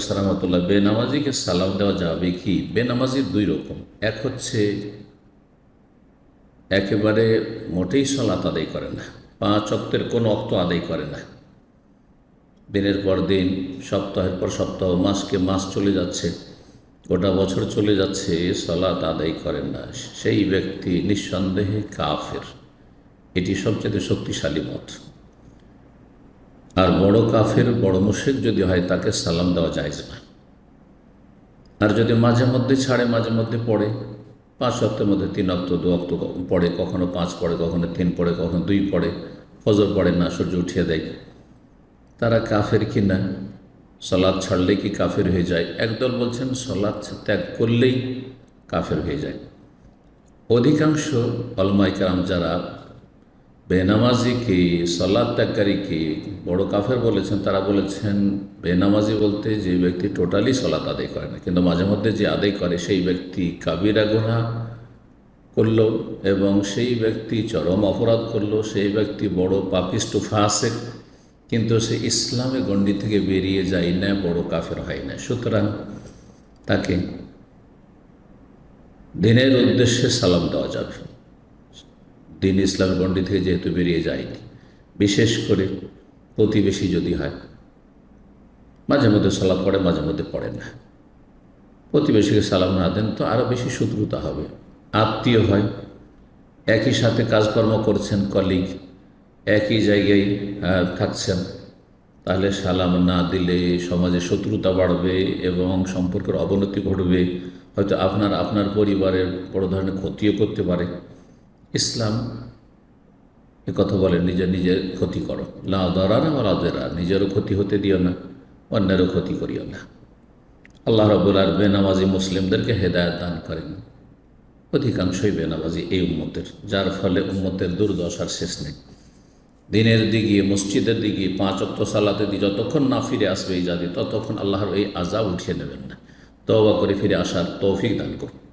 সালামতুল্লাহ বেনামাজিকে সালাম দেওয়া যাবে কি? বেনামাজির দুই রকম। এক হচ্ছে, একেবারে মোটেই সলাত আদায় করে না। পাঁচ অক্তের কোনো অক্ত আদায় করে না। দিনের পর দিন, সপ্তাহের পর সপ্তাহ, মাসকে মাস চলে যাচ্ছে। গোটা বছর চলে যাচ্ছে, সলাত আদায় করেন না। সেই ব্যক্তি নিঃসন্দেহে কাফের। এটি সবচেয়ে শক্তিশালী মত। আর বড় কাফের, বড় মুশেক যদি হয়, তাকে সালাম দেওয়া যায় না। আর যদি মাঝে মধ্যে ছাড়ে, মাঝে মধ্যে পড়ে, পাঁচ সপ্তাহের মধ্যে তিন অক্ত দু অক্ত পড়ে, কখনো পাঁচ পড়ে, কখনো তিন পড়ে, কখনো দুই পড়ে, ফজর পড়ে না, সূর্য উঠিয়ে দেয়। তারা কাফের কি না? সলাদ ছাড়লেই কি কাফের হয়ে যায়? একদল বলছেন সলাদ ত্যাগ করলেই কাফের হয়ে যায়। অধিকাংশ অলমাইকারাম যারা বেনামাজিকে সলাদ ত্যাগকারীকে বড় কাফের বলেছেন, তারা বলেছেন, বেনামাজি বলতে যে ব্যক্তি টোটালি সলাত আদায় করে না। কিন্তু মাঝে মধ্যে যে আদায় করে, সেই ব্যক্তি কাবিরা গুণা করল এবং সেই ব্যক্তি চরম অপরাধ করল, সেই ব্যক্তি বড় পাপিষ্ট ফাঁসে কিন্তু সে ইসলামে গণ্ডি থেকে বেরিয়ে যায় না, বড় কাফের হয় না। সুতরাং তাকে দিনের উদ্দেশ্যে সালাম দেওয়া যাবে। দিন ইসলাম গণ্ডি থেকে যেহেতু বেরিয়ে যায়নি, বিশেষ করে প্রতিবেশী যদি হয়, মাঝে মধ্যে সালাম পড়ে, মাঝে মধ্যে পড়ে না। প্রতিবেশীকে সালাম না দেন তো আরও বেশি শত্রুতা হবে। আত্মীয় হয়, একই সাথে কাজকর্ম করছেন কলিগ একই জায়গায় থাকছেন, তাহলে সালাম না দিলে সমাজে শত্রুতা বাড়বে এবং সম্পর্কের অবনতি ঘটবে। হয়তো আপনার আপনার পরিবারের বড় ধরনের ক্ষতিও করতে পারে। ইসলাম এ কথা বলে নিজের নিজের ক্ষতি করো। লা দরারা ওলাদেরা নিজেরও ক্ষতি হতে দিও না, অন্যেরও ক্ষতি করিও না। আল্লাহ রবুল আর বেনামাজি মুসলিমদেরকে হেদায়ত দান করেন। অধিকাংশই বেনামাজি এই উম্মতের, যার ফলে উম্মতের দুর্দশার শেষ নেই। দিনের দিকে, মসজিদের দিকে, পাঁচ অক্ত সালাতে দিয়ে যতক্ষণ না ফিরে আসবে এই জাতি, ততক্ষণ আল্লাহর এই আজাব উঠিয়ে নেবেন না। তবা করে ফিরে আসার তৌফিক দান করুন।